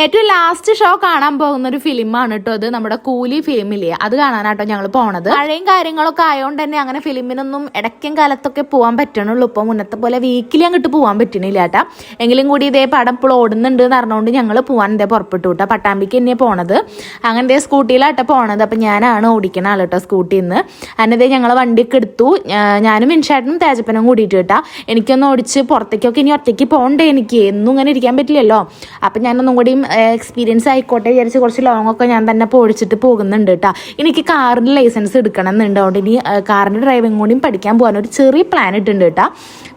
ഏറ്റവും last show കാണാൻ പോകുന്ന ഒരു ഫിലിമാണ് കേട്ടോ അത് നമ്മുടെ കൂലി ഫിലിമില്ലേ അത് കാണാനാട്ടോ ഞങ്ങൾ പോണത്. മഴയും കാര്യങ്ങളൊക്കെ ആയതുകൊണ്ട് തന്നെ അങ്ങനെ ഫിലിമിനൊന്നും ഇടയ്ക്കും കാലത്തൊക്കെ പോകാൻ പറ്റണുള്ളൂ. ഇപ്പൊ മുന്നത്തെ പോലെ വീക്കിലി അങ്ങോട്ട് പോകാൻ പറ്റണില്ല കേട്ടാ എങ്കിലും കൂടി ഇതേ പടം ഇപ്പോൾ ഓടുന്നുണ്ട് എന്ന് പറഞ്ഞുകൊണ്ട് ഞങ്ങൾ പോവാൻ ഇതേ പുറപ്പെട്ടു കേട്ടോ പട്ടാമ്പിക്ക് തന്നെ പോണത്. അങ്ങനെ ഇതേ സ്കൂട്ടിയിലാട്ടോ പോണത്. അപ്പൊ ഞാനാണ് ഓടിക്കണ ആൾ കേട്ടോ സ്കൂട്ടിയിൽ നിന്ന് അതിനതേ ഞങ്ങൾ വണ്ടിക്ക് എടുത്തു. ഞാനും മിൻഷാട്ടനും തേജപ്പനും കൂടിയിട്ട് കേട്ടാ എനിക്കൊന്ന് ഓടിച്ച് പുറത്തേക്കൊക്കെ ഇനി ഒറ്റയ്ക്ക് പോകണ്ടേ എനിക്ക്. എന്നും ഇങ്ങനെ ഇരിക്കാൻ പറ്റില്ലല്ലോ. അപ്പം ഞാനൊന്നും കൂടിയും എക്സ്പീരിയൻസ് ആയിക്കോട്ടെ വിചാരിച്ച് കുറച്ച് ലോങ് ഒക്കെ ഞാൻ തന്നെ പോടിച്ചിട്ട് പോകുന്നുണ്ട് കേട്ടോ എനിക്ക് കാറിന്റെ ലൈസൻസ് എടുക്കണം എന്നുണ്ട് അതുകൊണ്ട് ഇനി കാറിന്റെ ഡ്രൈവിംഗ് കൂടിയും പഠിക്കാൻ പോകാൻ ഒരു ചെറിയ പ്ലാൻ ഇട്ടുണ്ട് കേട്ടോ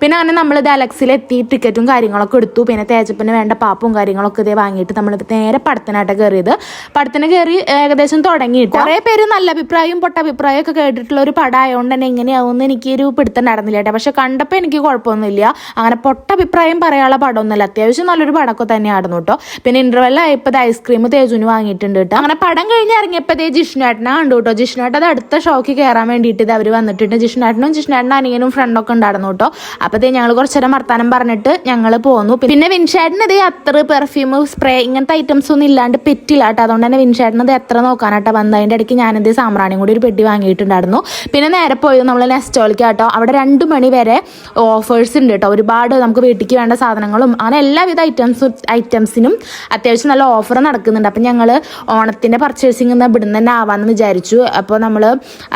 പിന്നെ അങ്ങനെ നമ്മൾ ഇത് അലക്സിലെത്തി ടിക്കറ്റും കാര്യങ്ങളൊക്കെ എടുത്തു. പിന്നെ തേജപ്പന് വേണ്ട പാപ്പും കാര്യങ്ങളൊക്കെ ഇതേ വാങ്ങിയിട്ട് നമ്മൾ നേരെ പടത്തിനായിട്ട് കയറിയത് പടത്തിന് കയറി ഏകദേശം തുടങ്ങിയിട്ട് കുറേ പേര് നല്ല അഭിപ്രായവും പൊട്ടഭിപ്രായം ഒക്കെ കേട്ടിട്ടുള്ള ഒരു പടം ആയതുകൊണ്ട് തന്നെ എങ്ങനെയാവുമെന്ന് എനിക്കൊരു പിടുത്തം നടന്നില്ല കേട്ടോ പക്ഷെ കണ്ടപ്പോൾ എനിക്ക് കുഴപ്പമൊന്നുമില്ല. അങ്ങനെ പൊട്ട അഭിപ്രായം പറയാനുള്ള പടമൊന്നുമല്ല. അത്യാവശ്യം നല്ലൊരു പടമൊക്കെ തന്നെയായിരുന്നു കേട്ടോ പിന്നെ ഇന്റർവെൽ ആയപ്പോൾ ഐസ്ക്രീം തേജുന് വാങ്ങിയിട്ടുണ്ട് കേട്ടോ അങ്ങനെ പടം കഴിഞ്ഞ് ഇറങ്ങിയപ്പോൾ ദേ ജിഷ്ണുവേട്ടനെ കണ്ടു കേട്ടോ ജിഷ്ണുവേട്ടൻ അത് അടുത്ത ഷോക്ക് കയറാൻ വേണ്ടിയിട്ട് ഇത് അവർ വന്നിട്ടുണ്ട്. ജിഷ്ണുവേട്ടനും ജിഷ്ണുവേട്ടനും അനിയനും ഫ്രണ്ടൊക്കെ ഉണ്ടായിരുന്നു കേട്ടോ അപ്പോൾ ഞങ്ങൾ കുറച്ച് നേരം വർത്താനം പറഞ്ഞിട്ട് ഞങ്ങൾ പോന്നു. പിന്നെ വിൻഷേട്ടന് ഇതേ അത്ര പെർഫ്യൂം സ്പ്രേ ഇങ്ങനത്തെ ഐറ്റംസ് ഒന്നും ഇല്ലാണ്ട് പെറ്റില്ല കേട്ടോ അതുകൊണ്ട് തന്നെ വിൻഷേട്ടന് ഇത് എത്ര നോക്കാനായിട്ട് വന്നത് അതിന്റെ ഇടയ്ക്ക് ഞാനിത് സാമ്പ്രാണിയും കൂടി ഒരു പെട്ടി വാങ്ങിയിട്ടുണ്ടായിരുന്നു. പിന്നെ നേരെ പോയത് നമ്മൾ നെസ്റ്റോളിക്ക് കേട്ടോ അവിടെ രണ്ട് മണി വരെ ഓഫേഴ്സ് ഉണ്ട് കേട്ടോ ഒരുപാട് നമുക്ക് വീട്ടിലേക്ക് വേണ്ട സാധനങ്ങളും അങ്ങനെ എല്ലാവിധ ഐറ്റംസും ഐറ്റംസിനും അത്യാവശ്യം നല്ല ഓഫർ നടക്കുന്നുണ്ട്. അപ്പം ഞങ്ങൾ ഓണത്തിന്റെ പർച്ചേസിംഗ് എന്ന് ഇവിടുന്ന് തന്നെ ആവാമെന്ന് വിചാരിച്ചു. അപ്പോൾ നമ്മൾ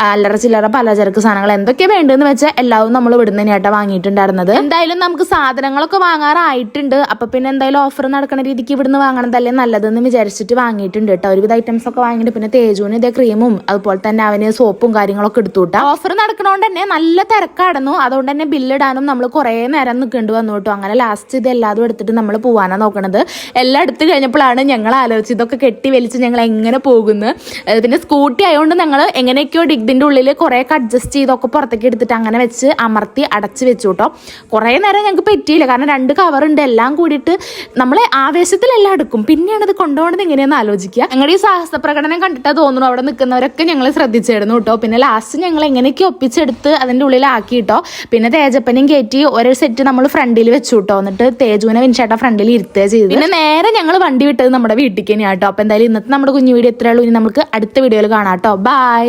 അല്ലറ ചില്ലറ പലചരക്ക് സാധനങ്ങൾ എന്തൊക്കെ വേണ്ടതെന്ന് വെച്ചാൽ എല്ലാവരും നമ്മൾ ഇവിടുന്ന് തന്നെയായിട്ട് വാങ്ങിയിട്ടുണ്ടായിരുന്നത്. എന്തായാലും നമുക്ക് സാധനങ്ങളൊക്കെ വാങ്ങാറായിട്ടുണ്ട്. അപ്പോൾ പിന്നെ എന്തായാലും ഓഫർ നടക്കുന്ന രീതിക്ക് ഇവിടുന്ന് വാങ്ങണതല്ലേ നല്ലതെന്ന് വിചാരിച്ചിട്ട് വാങ്ങിയിട്ടുണ്ട് കേട്ടോ ഒരുവിധ ഐറ്റംസ് ഒക്കെ വാങ്ങിയിട്ട് പിന്നെ തേജുവിന് ഇതേ ക്രീമും അതുപോലെ തന്നെ അവന് സോപ്പും കാര്യങ്ങളൊക്കെ എടുത്തു കേട്ടോ ഓഫർ നടക്കണോണ്ട് തന്നെ നല്ല തിരക്കാടുന്നു അതുകൊണ്ട് തന്നെ ബില്ലിടാനും നമ്മൾ കുറേ നേരം നിൽക്കേണ്ടി വന്നു കേട്ടോ അങ്ങനെ ലാസ്റ്റ് ഇത് എല്ലാതും എടുത്തിട്ട് നമ്മൾ പോകാനാണ് നോക്കണത്. എല്ലാം എടുത്തു കഴിഞ്ഞപ്പോഴാണ് ഞങ്ങൾ ആലോചിച്ച് ഇതൊക്കെ കെട്ടി വലിച്ച് ഞങ്ങൾ എങ്ങനെ പോകുന്നത് പിന്നെ സ്കൂട്ടി ആയതുകൊണ്ട് ഞങ്ങൾ എങ്ങനെയൊക്കെയോ ഡിഗ്ദിന്റെ ഉള്ളിൽ കുറേയൊക്കെ അഡ്ജസ്റ്റ് ചെയ്തൊക്കെ പുറത്തേക്ക് എടുത്തിട്ട് അങ്ങനെ വെച്ച് അമർത്തി അടച്ച് വെച്ചു കേട്ടോ കുറേ നേരം ഞങ്ങൾക്ക് പറ്റിയില്ല. കാരണം രണ്ട് കവറുണ്ട് എല്ലാം കൂടിയിട്ട് നമ്മളെ ആവേശത്തിലെല്ലാം എടുക്കും. പിന്നെയാണ് ഇത് കൊണ്ടുപോകണത് എങ്ങനെയാണെന്ന് ആലോചിക്കുക. ഞങ്ങളുടെ ഈ സാഹസ പ്രകടനം കണ്ടിട്ടാ തോന്നുന്നു അവിടെ നിൽക്കുന്നവരൊക്കെ ഞങ്ങൾ ശ്രദ്ധിച്ചായിരുന്നു കേട്ടോ പിന്നെ ലാസ്റ്റ് ഞങ്ങൾ എങ്ങനെയൊക്കെ ഒപ്പിച്ചെടുത്ത് അതിന്റെ ഉള്ളിലാക്കി കേട്ടോ പിന്നെ തേജപ്പനും കയറ്റി ഒരു സെറ്റ് നമ്മൾ ഫ്രണ്ടിൽ വെച്ചു കേട്ടോ എന്നിട്ട് തേജുവിനെ വിൻഷേട്ട ഫ്രണ്ടിൽ ഇരുത്തുക ചെയ്തു പിന്നെ നേരെ ഞങ്ങൾ വണ്ടി വിട്ടത് നമ്മുടെ വീട്ടിലേക്ക് തന്നെയാട്ടോ. അപ്പോൾ എന്തായാലും ഇന്നത്തെ നമ്മുടെ കുഞ്ഞു വീഡിയോ എത്രയുള്ളൂ ഇനി നമുക്ക് അടുത്ത വീഡിയോയിൽ കാണാം കേട്ടോ. ബൈ